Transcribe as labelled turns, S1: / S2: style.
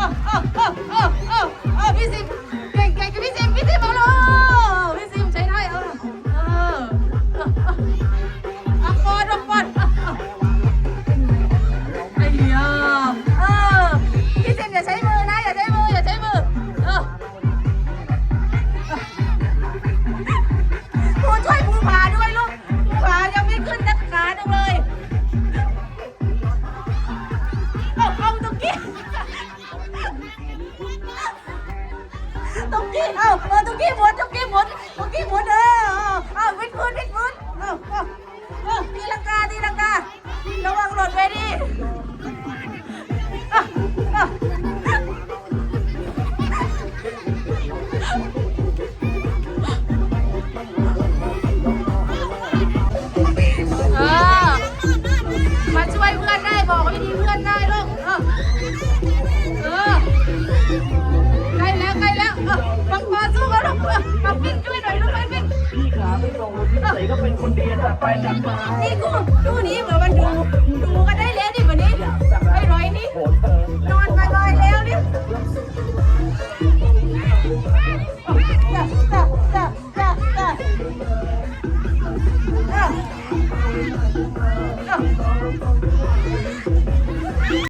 S1: Ah, ah, ah, ah, ah, ah, bizim ตุ๊กกี้เอ้าเออตุ๊กกี้หมุนตุ๊กกี้หมุนตุ๊กกี้หมุนเออเอ้าวิ่งพื้นวิ่งพื้นเอ้าเออ้าตีลังกาตีลังการะวังหล่นไปดิเออมาช่วยเพื่อนได้บอกวิธีเพื่อนได้
S2: องดูที่
S1: ใส่ก็เ
S2: ป็นคนดีจัไปจัด
S1: มานี่กูดูนี่เหมือนมันดู ดูก็ได้แล้วดิวันนี้ไปร้อยนี่นอนไปร้อแล้วดิจั